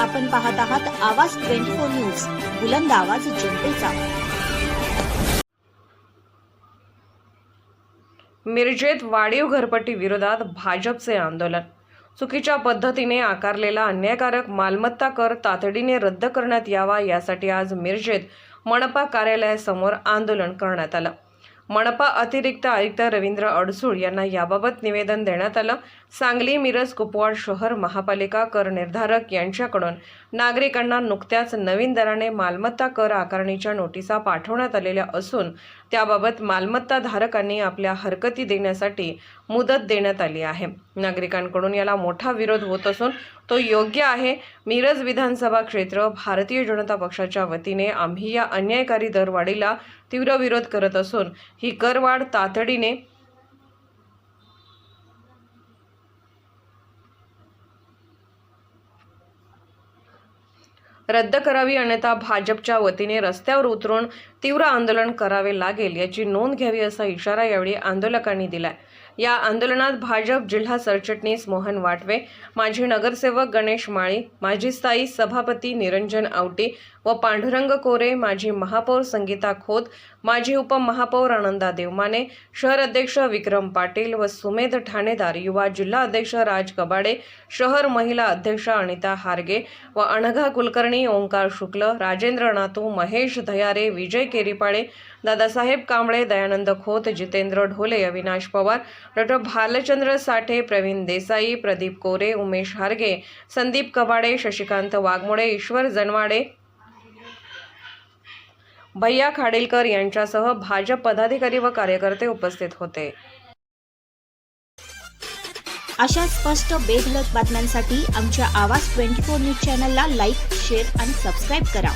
आपण पाहत आहात आवाज ट्वेंटी फोर न्यूज. बुलंद आवाज जनतेचा. मिरजेत वाढीव घरपट्टी विरोधात भाजपचे आंदोलन. चुकीच्या पद्धतीने आकारलेला अन्यायकारक मालमत्ता कर तातडीने रद्द करण्यात यावा यासाठी आज मिरजेत मनपा कार्यालयासमोर आंदोलन करण्यात आलं. मनपा अतिरिक्त आयुक्त रवींद्र अडसूळ यांना याबाबत निवेदन देण्यात आलं. सांगली मिरज कुपवाड शहर महापालिका कर निर्धारक यांच्याकडून नागरिकांना नुकत्याच नवीन दराने मालमत्ता कर आकारणीच्या नोटिसा पाठवण्यात आलेल्या असून त्याबाबत मालमत्ता धारकांनी आपल्या हरकती देण्यासाठी मुदत देण्यात आली आहे. नागरिकांकडून याला मोठा विरोध होत असून तो योग्य आहे. मिरज विधानसभा क्षेत्र भारतीय जनता पक्षाच्या वतीने आम्ही या अन्यायकारी दरवाढीला तीव्र विरोध करत असून ही करवाढ तातडीने रद्द करावी अन्यथा भाजपच्या वतीने रस्त्यावर उतरून तीव्र आंदोलन करावे लागेल याची नोंद घ्यावी असा इशारा यावेळी आंदोलकांनी दिलाय. या आंदोलनात भाजप जिल्हा सरचिटणीस मोहन वाटवे माजी नगरसेवक गणेश माळी माजी स्थायी सभापती निरंजन आवटी व पांडुरंग कोरे माजी महापौर संगीता खोत माजी उपमहापौर आनंदा देवमाने शहर अध्यक्ष विक्रम पाटील व सुमेध ठाणेदार युवा जिल्हा अध्यक्ष राज कबाडे शहर महिला अध्यक्ष अनिता हारगे व अनघा कुलकर्णी ओंकार शुक्ल राजेंद्र नातू महेश धयारे विजय केरीपाळे दादासाहेब कांबळे दयानंद खोत जितेंद्र ढोले अविनाश पवार डॉक्टर भालचंद्र साठे प्रवीण देसाई प्रदीप कोरे उमेश हारगे संदीप कबाडे शशिकांत वाघमोडे ईश्वर जनवाडे भैया खाडेलकर यांच्यासह भाजप पदाधिकारी व कार्यकर्ते उपस्थित होते. अशा स्पष्ट बेगलत बातम्यांसाठी आमच्या आवाज ट्वेंटी फोर न्यूज चॅनलला लाईक शेअर आणि सबस्क्राईब करा.